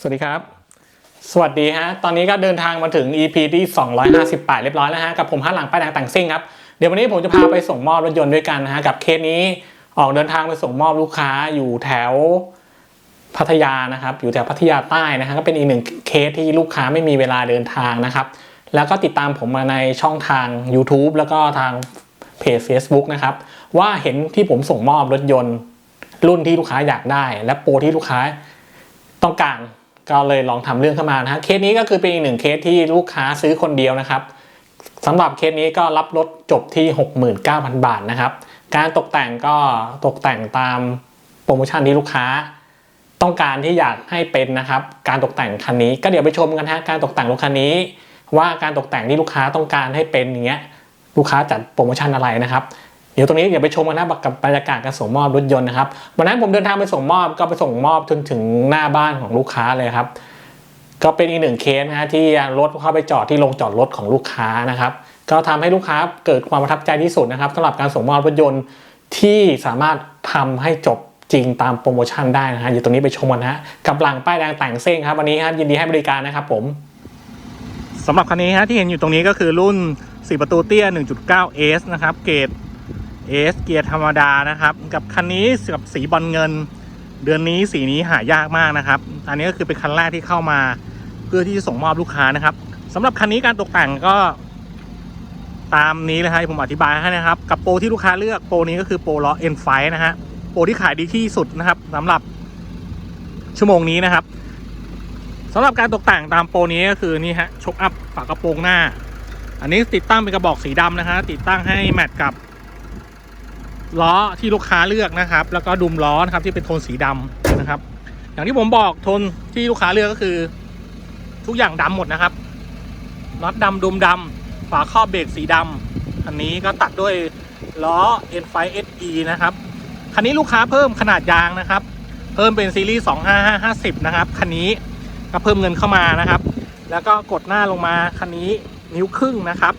สวัสดีครับ สวัสดีฮะ ตอนนี้ก็เดินทางมาถึง EP ที่ 258 เรียบร้อยแล้วฮะ กับผมห้าหลังป้ายแดงต่างซิ่งครับ เดี๋ยววันนี้ผมจะพาไปส่งมอบรถยนต์ด้วยกันนะฮะ กับเคสนี้ออกเดินทางไปส่งมอบลูกค้าอยู่แถวพัทยานะครับ อยู่แถวพัทยาใต้นะฮะ ก็เป็นอีกหนึ่งเคสที่ลูกค้าไม่มีเวลาเดินทางนะครับ แล้วก็ติดตามผมมาในช่องทาง YouTube แล้วก็ทางเพจ Facebook นะครับ ว่าเห็นที่ผมส่งมอบรถยนต์รุ่นที่ลูกค้าอยากได้ และโปรที่ลูกค้าต้องการ ก็เลยลองทำเรื่องเข้ามานะฮะเคสนี้ก็คือเป็นอีกหนึ่งเคสที่ลูกค้าซื้อคนเดียวนะครับสำหรับเคสนี้ก็รับรถจบที่ 69,000 บาทนะครับ การตกแต่งก็ตกแต่งตามโปรโมชั่นที่ลูกค้า ต้องการที่อยากให้เป็นนะครับ การตกแต่งคันนี้ก็เดี๋ยวไปชมกันฮะการตกแต่งรถคันนี้ ว่าการตกแต่งที่ลูกค้าต้องการให้เป็นอย่างเงี้ยลูกค้าจัดโปรโมชั่นอะไรนะครับ เดี๋ยวตรงนี้เดี๋ยวไปชมกันนะกับบรรยากาศการส่งมอบรถยนต์นะครับวันนั้นผมเดินทางไปส่งมอบก็ไปส่งมอบจนถึงหน้าบ้านของลูกค้าเลยครับ ก็เป็นอีกหนึ่งเคสนะฮะที่รถเข้าไปจอดที่โรงจอดรถของลูกค้านะครับ ก็ทำให้ลูกค้าเกิดความประทับใจที่สุดนะครับสำหรับการส่งมอบรถยนต์ที่สามารถทำให้จบจริงตามโปรโมชั่นได้นะฮะอยู่ตรงนี้ไปชมกันนะฮะกับหลังป้ายแดงแต่งเส้งครับวันนี้ครับยินดีให้บริการนะครับผมสำหรับคันนี้ฮะที่เห็นอยู่ตรงนี้ก็คือรุ่น 4 ประตูเตี้ย 1.9S นะครับ เกรด S เกียร์ธรรมดานะครับ กับคันนี้กับสีบอลเงิน เดือนนี้สีนี้หายากมากนะครับ อันนี้ก็คือเป็นคันแรกที่เข้ามาเพื่อที่จะส่งมอบลูกค้านะครับสำหรับคันนี้การตกแต่งก็ตามนี้เลยครับผมอธิบายให้นะครับ กับโปรที่ลูกค้าเลือกโปรนี้ก็คือโปรล้อ N5 นไฟนะฮะโปรที่ขายดีที่สุดนะครับสำหรับชั่วโมงนี้นะครับสำหรับการตกแต่งตามโปรนี้ก็คือนี่ฮะชกอัพฝากระโปรงหน้า อันนี้ติดตั้งเป็นกระบอกสีดำนะฮะติดตั้งให้แมทกับ ล้อที่ลูกค้าเลือกนะครับ แล้วก็ดุมล้อนะครับที่เป็นโทนสีดำนะครับ อย่างที่ผมบอกโทนที่ลูกค้าเลือกก็คือ ทุกอย่างดำหมดนะครับน็อตดำดุมดำฝาครอบเบรกสีดำอันนี้ก็ตัดด้วยล้อ N5 SE นะครับคันนี้ลูกค้าเพิ่มขนาดยางนะครับ เพิ่มเป็นซีรีส์25550 นะครับคันนี้ก็เพิ่มเงินเข้ามานะครับ แล้วก็กดหน้าลงมาคันนี้นิ้วครึ่งนะครับ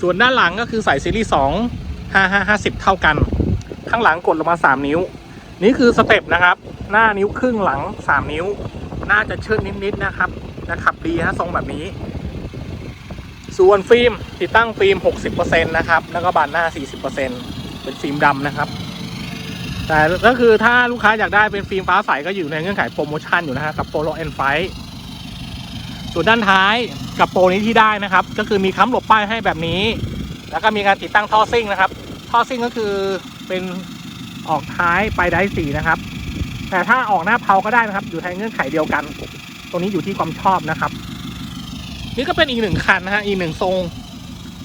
ส่วนด้านหลังก็คือใส่ซีรีส์2 5550เท่ากัน ข้างหลังกดลงมา3นิ้ว นี่คือสเต็ปนะครับ หน้านิ้วครึ่งหลัง3นิ้ว น่าจะเชิดนิดๆนะครับจะขับดีฮะทรงแบบนี้ ส่วนฟิล์มติดตั้งฟิล์ม 60%นะครับ แล้วก็บานหน้า 40%เป็นฟิล์มดำนะครับ แต่ก็คือถ้าลูกค้าอยากได้เป็นฟิล์มฟ้าใสก็อยู่ในเงื่อนไขโปรโมชั่นอยู่นะฮะกับโปโลเอนไฟส่วนด้านท้ายกับโปรนี้ที่ได้นะครับ ก็คือมีค้ำหลบป้ายให้แบบนี้ แล้วก็มีการติดตั้งท่อซิ่งนะครับ ท่อซิ่งก็คือเป็นออกท้ายปลายไดสีนะครับ แต่ถ้าออกหน้าเพาก็ได้นะครับ อยู่ในเงื่อนไขเดียวกันตรงนี้อยู่ที่ความชอบนะครับ นี่ก็เป็นอีกหนึ่งคันนะฮะอีกหนึ่งทรง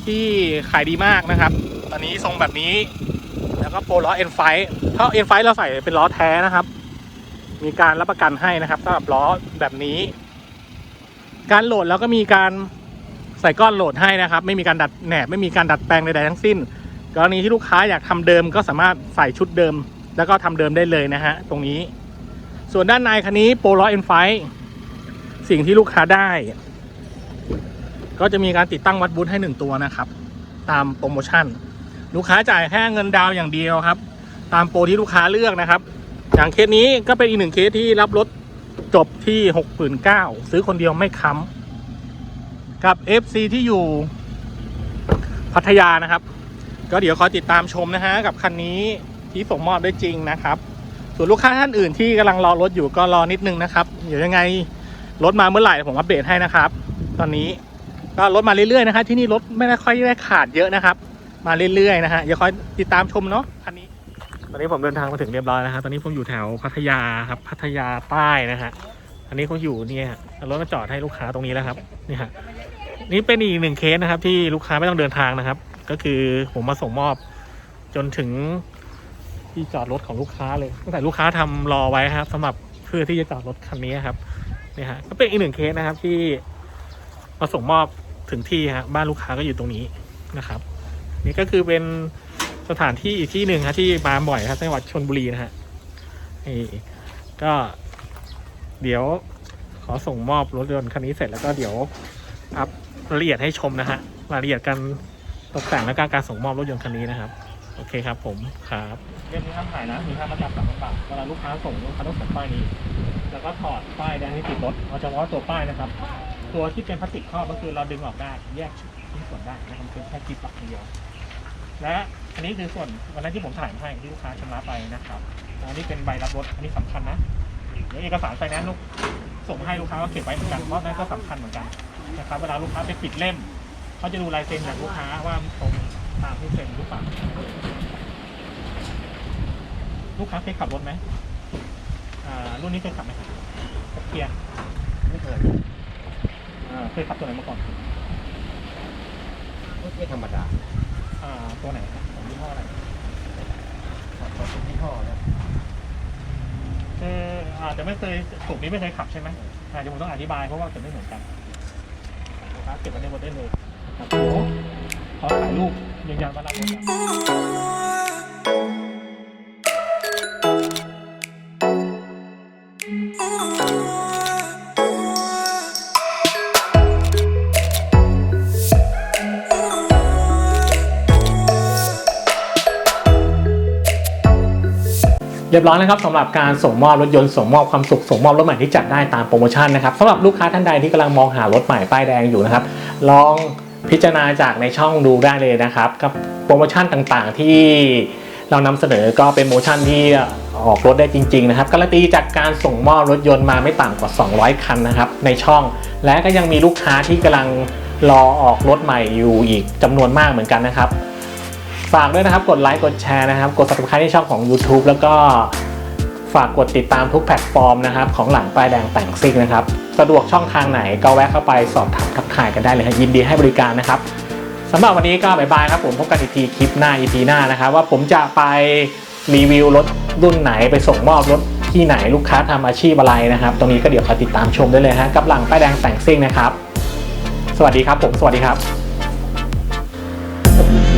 ที่ขายดีมากนะครับ ตอนนี้ทรงแบบนี้ แล้วก็โปรล้อเอ็นไฟถ้าเอ็นไฟเราใส่เป็นล้อแท้นะครับ มีการรับประกันให้นะครับสำหรับล้อแบบนี้ การโหลดแล้วก็มีการ ใส่ก้อนโหลดให้นะครับ ไม่มีการดัดแหนบไม่มีการดัดแปลงใดๆทั้งสิ้น กรณีที่ลูกค้าอยากทำเดิมก็สามารถใส่ชุดเดิม แล้วก็ทำเดิมได้เลยนะฮะตรงนี้ ส่วนด้านในคันนี้โปรล้อเอ็นไฟสิ่งที่ลูกค้าได้ ก็จะมีการติดตั้งวัดบูทให้หนึ่งตัวนะครับ ตามโปรโมชั่น ลูกค้าจ่ายแค่เงินดาวอย่างเดียวครับ ตามโปรที่ลูกค้าเลือกนะครับ อย่างเคสนี้ก็เป็นอีกหนึ่งเคสที่รับรถจบที่หกหมื่นเก้าซื้อคนเดียวไม่ค้ำ กับ FC ที่อยู่พัทยานะครับ ก็เดี๋ยวคอยติดตามชมนะฮะกับคันนี้ที่ส่งมอบได้จริงนะครับ ส่วนลูกค้าท่านอื่นที่กำลังรอรถอยู่ก็รอนิดนึงนะครับ เดี๋ยวยังไงรถมาเมื่อไหร่ผมอัปเดตให้นะครับ ตอนนี้ก็รถมาเรื่อยๆนะครับที่นี่รถไม่ได้ค่อยได้ขาดเยอะนะครับ มาเรื่อยๆนะฮะอย่าคอยติดตามชมเนาะคันนี้ ตอนนี้ผมเดินทางมาถึงเรียบร้อยแล้วครับตอนนี้ผมอยู่แถวพัทยาครับพัทยาใต้นะฮะอันนี้เขาอยู่เนี่ยรถมาจอดให้ลูกค้าตรงนี้แล้วครับนี่ฮะ นี่เป็นอีกหนึ่งเคสนะครับ ที่ลูกค้าไม่ต้องเดินทางนะครับ ก็คือผมมาส่งมอบ จนถึงที่จอดรถของลูกค้าเลยตั้งแต่ลูกค้าทำรอไว้ครับสำหรับเพื่อที่จะจอดรถคันนี้ครับนี่ฮะก็เป็นอีกหนึ่งเคสนะครับที่มาส่งมอบถึงที่ฮะบ้านลูกค้าก็อยู่ตรงนี้นะครับ นี่ก็คือเป็นสถานที่อีกที่หนึ่งครับที่มาบ่อยครับจังหวัดชนบุรีนะฮะนี่ก็เดี๋ยวขอส่งมอบรถยนต์คันนี้เสร็จแล้วก็เดี๋ยว อัพรายละเอียดให้ชมนะฮะรายละเอียดการตกแต่งและการการส่งมอบรถยนต์คันนี้นะครับ โอเคครับผมครับเรื่องนี้ห้ามขายนะมีค่ามาจับสามพันบาทเวลาลูกค้าส่งลูกค้าต้องส่งป้ายนี้ แล้วก็ถอดป้ายแดงที่ติดรถเอาเฉพาะตัวป้ายนะครับ ตัวที่เป็นพลาสติกครอบก็คือเราดึงออกได้แยกชิ้นส่วนได้นะครับเป็นแค่คลิปปักเดียว และอันนี้คือส่วนวันนั้นที่ผมถ่ายมาให้ที่ลูกค้าชำระไปนะครับอันนี้เป็นใบรับรถอันนี้สำคัญนะเดี๋ยวเอกสารไฟแนนซ์ลูก ส่งมาให้ลูกค้าก็เก็บไว้เหมือนกันเพราะนั่นก็สำคัญเหมือนกันนะครับเวลาลูกค้าไปปิดเล่มเขาจะดูลายเซ็นจากลูกค้าว่าตรงตามที่เซ็นหรือเปล่าลูกค้าเคยขับรถไหมอ่ารุ่นนี้เคยขับไหมครับเกียร์ไม่เคยอ่าเคยขับตัวไหนมาก่อนไม่ธรรมดาอ่าตัวไหนครับของยี่ห้ออะไร ขับรถทุกยี่ห้อนะ เอ จจะไม่เคยกลุ่มนี้ไม่เคยขับใช่ไหมอาจจะผมต้องอธิบายเพราะว่าจะไม่เหมือนกันนะครับเก็บไว้ในรถได้เลยโอ้โหขอถ่ายรูปยืนยันว่ารับรถ เรียบร้อยนะครับสำหรับการส่งมอบรถยนต์ส่งมอบความสุขส่งมอบรถใหม่ที่จัดได้ตามโปรโมชั่นนะครับสำหรับลูกค้าท่านใดที่กำลังมองหารถใหม่ป้ายแดงอยู่นะครับ ลองพิจารณาจากในช่องดูได้เลยนะครับกับโปรโมชั่นต่างๆที่เรานำเสนอก็เป็นโปรโมชั่นที่ออกรถได้จริง ๆ นะครับการันตีจากการส่งมอบรถยนต์มาไม่ต่ำกว่า 200 คันนะครับในช่อง และก็ยังมีลูกค้าที่กำลังรอออกรถใหม่อยู่อีกจำนวนมากเหมือนกันนะครับ ฝากด้วยนะครับ กดไลค์กดแชร์นะครับ กด subscribe ที่ช่องของ YouTube แล้วก็ฝากกดติดตามทุกแพลตฟอร์มนะครับ ของหลังป้ายแดงแต่งซิ่งนะครับ สะดวกช่องทางไหนก็แวะเข้าไปสอบถามทักทายกันได้เลยครับยินดีให้บริการนะครับสำหรับวันนี้ก็บายบายครับผมพบกันอีกทีคลิปหน้า EP หน้านะครับ ว่าผมจะไปรีวิวรถรุ่นไหนไปส่งมอบรถที่ไหนลูกค้าทำอาชีพอะไรนะครับ ตรงนี้ก็เดี๋ยวคอยติดตามชมได้เลยฮะกับหลังป้ายแดงแต่งซิ่งนะครับ สวัสดีครับผม สวัสดีครับ